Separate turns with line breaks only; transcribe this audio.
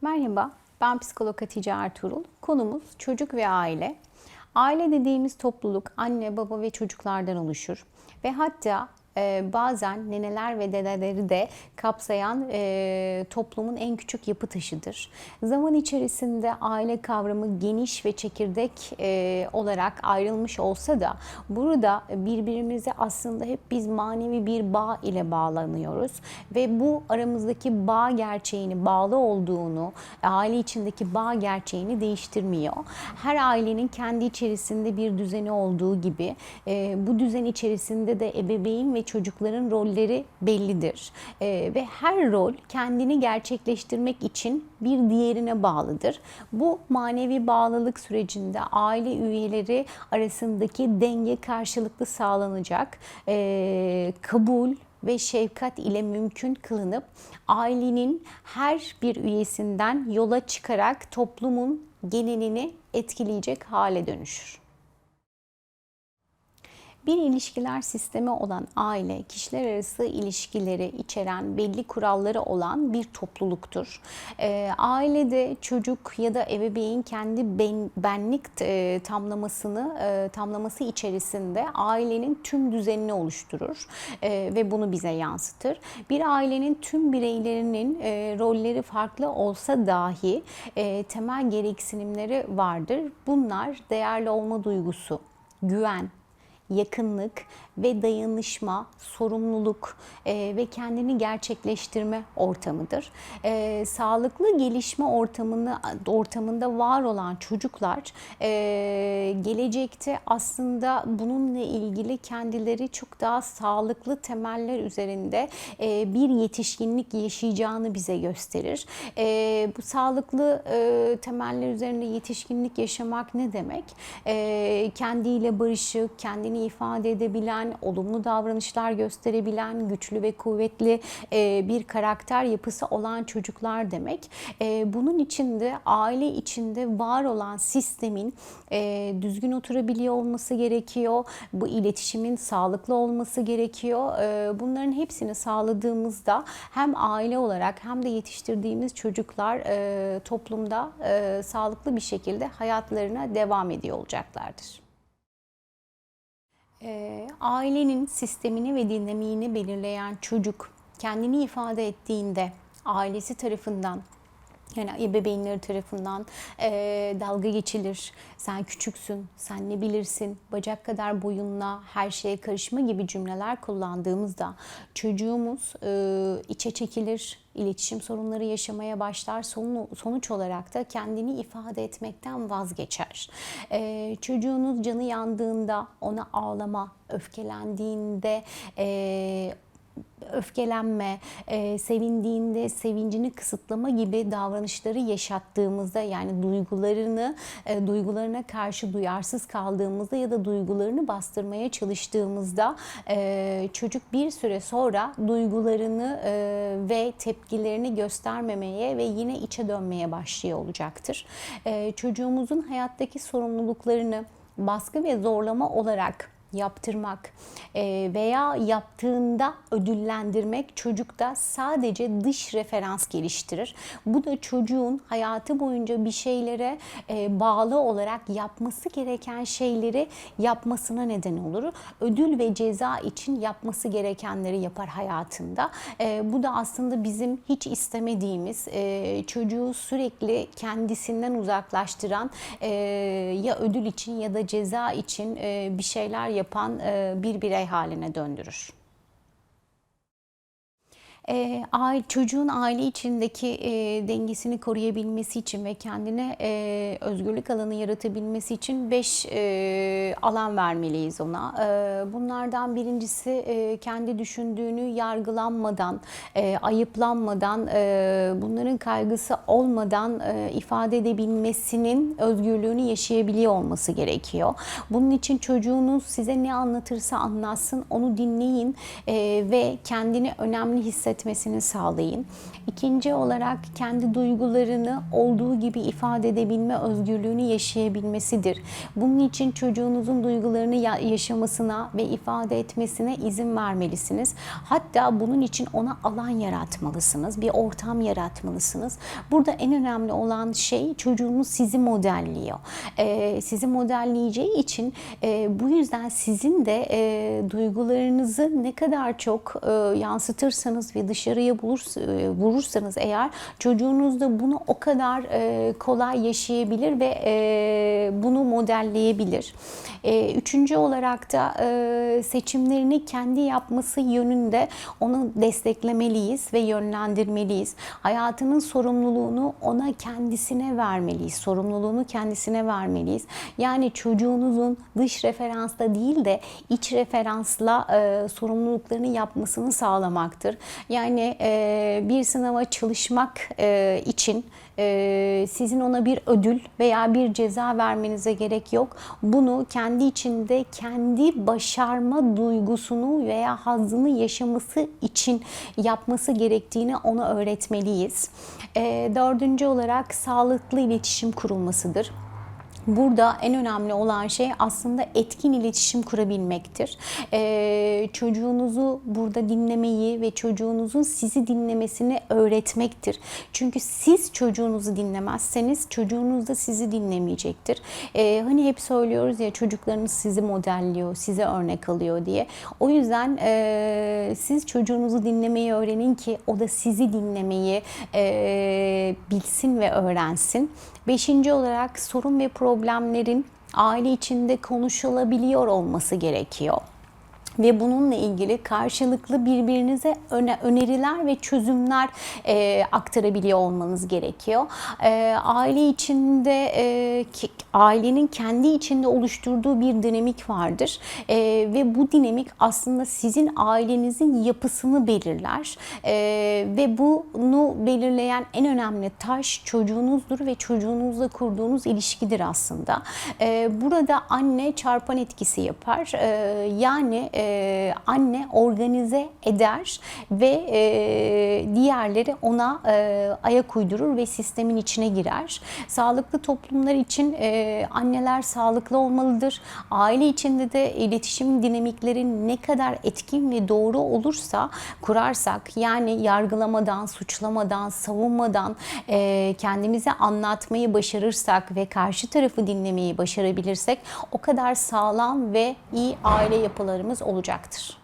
Merhaba, ben psikolog Hatice Ertuğrul. Konumuz çocuk ve aile. Aile dediğimiz topluluk anne, baba ve çocuklardan oluşur. Ve hatta e, bazen neneler ve dedeleri de kapsayan e, toplumun en küçük yapı taşıdır. Zaman içerisinde aile kavramı geniş ve çekirdek e, olarak ayrılmış olsa da burada birbirimize aslında hep biz manevi bir bağ ile bağlanıyoruz ve bu aramızdaki bağ gerçeğini, bağlı olduğunu, aile içindeki bağ gerçeğini değiştirmiyor. Her ailenin kendi içerisinde bir düzeni olduğu gibi e, bu düzen içerisinde de ebeveyn ve çocukların rolleri bellidir. E, ve her rol kendini gerçekleştirmek için bir diğerine bağlıdır. Bu manevi bağlılık sürecinde aile üyeleri arasındaki denge karşılıklı sağlanacak. E, kabul, ve şefkat ile mümkün kılınıp ailenin her bir üyesinden yola çıkarak toplumun genelini etkileyecek hale dönüşür. Bir ilişkiler sistemi olan aile, kişiler arası ilişkileri içeren belli kuralları olan bir topluluktur. E, ailede çocuk ya da ebeveyn kendi ben, benlik e, tamlamasını e, tamlaması içerisinde ailenin tüm düzenini oluşturur e, ve bunu bize yansıtır. Bir ailenin tüm bireylerinin e, rolleri farklı olsa dahi e, temel gereksinimleri vardır. Bunlar değerli olma duygusu, güven, yakınlık ve dayanışma, sorumluluk e, ve kendini gerçekleştirme ortamıdır. E, sağlıklı gelişme ortamını ortamında var olan çocuklar e, gelecekte aslında bununla ilgili kendileri çok daha sağlıklı temeller üzerinde e, bir yetişkinlik yaşayacağını bize gösterir. E, bu sağlıklı e, temeller üzerinde yetişkinlik yaşamak ne demek? E, kendiyle barışık, kendini ifade edebilen, olumlu davranışlar gösterebilen, güçlü ve kuvvetli e, bir karakter yapısı olan çocuklar demek. E, bunun için de aile içinde var olan sistemin e, düzgün oturabiliyor olması gerekiyor. Bu iletişimin sağlıklı olması gerekiyor. Bunların hepsini sağladığımızda hem aile olarak hem de yetiştirdiğimiz çocuklar toplumda sağlıklı bir şekilde hayatlarına devam ediyor olacaklardır. E, ailenin sistemini ve dinamiğini belirleyen çocuk kendini ifade ettiğinde ailesi tarafından yani ebeveynleri tarafından e, dalga geçilir. Sen küçüksün, sen ne bilirsin, bacak kadar boyunla her şeye karışma gibi cümleler kullandığımızda çocuğumuz e, içe çekilir, iletişim sorunları yaşamaya başlar. Sonu, sonuç olarak da kendini ifade etmekten vazgeçer. E, çocuğunuz canı yandığında ona ağlama, öfkelendiğinde e, öfkelenme, e, sevindiğinde sevincini kısıtlama gibi davranışları yaşattığımızda yani duygularını e, duygularına karşı duyarsız kaldığımızda ya da duygularını bastırmaya çalıştığımızda e, çocuk bir süre sonra duygularını e, ve tepkilerini göstermemeye ve yine içe dönmeye başlıyor olacaktır. E, çocuğumuzun hayattaki sorumluluklarını baskı ve zorlama olarak yaptırmak e, veya yaptığında ödüllendirmek çocukta sadece dış referans geliştirir. Bu da çocuğun hayatı boyunca bir şeylere e, bağlı olarak yapması gereken şeyleri yapmasına neden olur. Ödül ve ceza için yapması gerekenleri yapar hayatında. E, bu da aslında bizim hiç istemediğimiz çocuğu sürekli kendisinden uzaklaştıran ya ödül için ya da ceza için bir şeyler yapan e, bir birey haline döndürür e, aile, çocuğun aile içindeki e, dengesini koruyabilmesi için ve kendine e, özgürlük alanı yaratabilmesi için beş e, alan vermeliyiz ona. E, bunlardan birincisi e, kendi düşündüğünü yargılanmadan, e, ayıplanmadan, e, bunların kaygısı olmadan e, ifade edebilmesinin özgürlüğünü yaşayabiliyor olması gerekiyor. Bunun için çocuğunuz size ne anlatırsa anlatsın, onu dinleyin e, ve kendini önemli hisset etmesini sağlayın. İkinci olarak kendi duygularını olduğu gibi ifade edebilme özgürlüğünü yaşayabilmesidir. Bunun için çocuğunuzun duygularını ya- yaşamasına ve ifade etmesine izin vermelisiniz. Hatta bunun için ona alan yaratmalısınız, bir ortam yaratmalısınız. Burada en önemli olan şey çocuğunuz sizi modelliyor. Ee, sizi modelleyeceği için e, bu yüzden sizin de e, duygularınızı ne kadar çok e, yansıtırsanız ve dışarıya bulur, e, vurursanız eğer çocuğunuz da bunu o kadar e, kolay yaşayabilir ve e, bunu modelleyebilir. Üçüncü olarak da seçimlerini kendi yapması yönünde onu desteklemeliyiz ve yönlendirmeliyiz. Hayatının sorumluluğunu ona kendisine vermeliyiz. Sorumluluğunu kendisine vermeliyiz. Yani çocuğunuzun dış referansla değil de iç referansla sorumluluklarını yapmasını sağlamaktır. Yani e, bir sınava çalışmak e, için e, sizin ona bir ödül veya bir ceza vermenize gerek yok. Bunu kendi içinde kendi başarma duygusunu veya hazzını yaşaması için yapması gerektiğini ona öğretmeliyiz. E, dördüncü olarak sağlıklı iletişim kurulmasıdır. Burada en önemli olan şey aslında etkin iletişim kurabilmektir. Ee, çocuğunuzu burada dinlemeyi ve çocuğunuzun sizi dinlemesini öğretmektir. Çünkü siz çocuğunuzu dinlemezseniz çocuğunuz da sizi dinlemeyecektir. Ee, hani hep söylüyoruz ya çocuklarınız sizi modelliyor, size örnek alıyor diye. O yüzden e, siz çocuğunuzu dinlemeyi öğrenin ki o da sizi dinlemeyi e, bilsin ve öğrensin. Beşinci olarak sorun ve problemlerin aile içinde konuşulabiliyor olması gerekiyor ve bununla ilgili karşılıklı birbirinize öne, öneriler ve çözümler e, aktarabiliyor olmanız gerekiyor. E, aile içinde e, ailenin kendi içinde oluşturduğu bir dinamik vardır E, ve bu dinamik aslında sizin ailenizin yapısını belirler E, ve bunu belirleyen en önemli taş çocuğunuzdur ve çocuğunuzla kurduğunuz ilişkidir aslında. E, burada anne çarpan etkisi yapar. E, yani e, anne organize eder ve e, diğerleri ona e, ayak uydurur ve sistemin içine girer. Sağlıklı toplumlar için e, anneler sağlıklı olmalıdır. Aile içinde de iletişim dinamikleri ne kadar etkin ve doğru olursa kurarsak yani yargılamadan, suçlamadan, savunmadan e, kendimize anlatmayı başarırsak ve karşı tarafı dinlemeyi başarabilirsek o kadar sağlam ve iyi aile yapılarımız olacaktır.